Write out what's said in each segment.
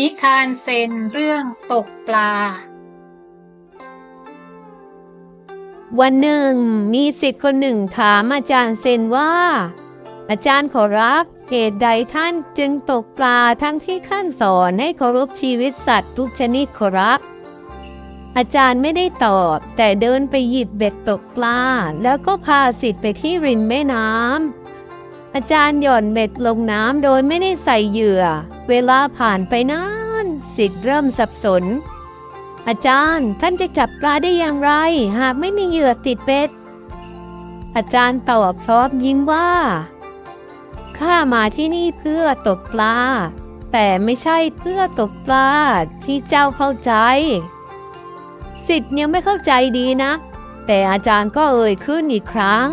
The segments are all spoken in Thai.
นิทานเซนเรื่องตกปลา วันหนึ่งมีสิทธิ์คนหนึ่งถามอาจารย์เซนว่า อาจารย์ขอรับเหตุใดท่านจึงตกปลาทั้งที่ขั้นสอนให้เคารพชีวิตสัตว์ทุกชนิดขอรับ อาจารย์ไม่ได้ตอบแต่เดินไปหยิบเบ็ดตกปลา แล้วก็พาสิทธิ์ไปที่ริมแม่น้ำ อาจารย์หย่อนเบ็ดลงน้ำโดยไม่ได้ใส่เหยื่อ เวลาผ่านไปนานสิทธิ์เริ่มสับสน อาจารย์ท่านจะจับปลาได้อย่างไร หากไม่มีเหยื่อติดเบ็ด อาจารย์ตอบพร้อมยิ้มว่าข้ามาที่นี่เพื่อตกปลา แต่ไม่ใช่เพื่อตกปลาที่เจ้าเข้าใจ สิทธิ์ยังไม่เข้าใจดีนะ แต่อาจารย์ก็เอ่ยขึ้นอีกครั้ง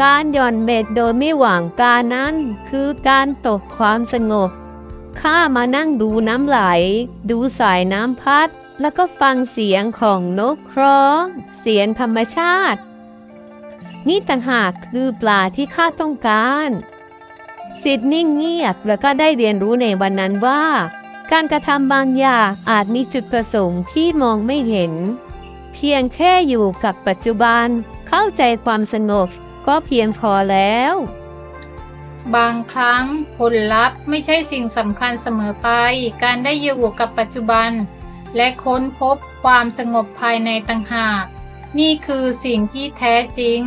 การหย่อนเบ็ดโดยไม่หวังปลานั้นคือการตกความสงบ ข้ามานั่งดูน้ำไหล ดูสายน้ำพัด แล้วก็ฟังเสียงของนกคร้อง เสียงธรรมชาติ นี่ต่างหากคือปลาที่ข้าต้องการสิทธิ์นิ่งเงียบแล้วก็ได้เรียนรู้ในวันนั้นว่า การกระทำบางอย่างอาจมีจุดประสงค์ที่มองไม่เห็น เพียงแค่อยู่กับปัจจุบันเข้าใจความสงบ ก็เพียงพอแล้ว บางครั้งผลลัพธ์ไม่ใช่สิ่งสำคัญเสมอไป การได้อยู่กับปัจจุบัน และค้นพบความสงบภายในต่างหาก นี่คือสิ่งที่แท้จริง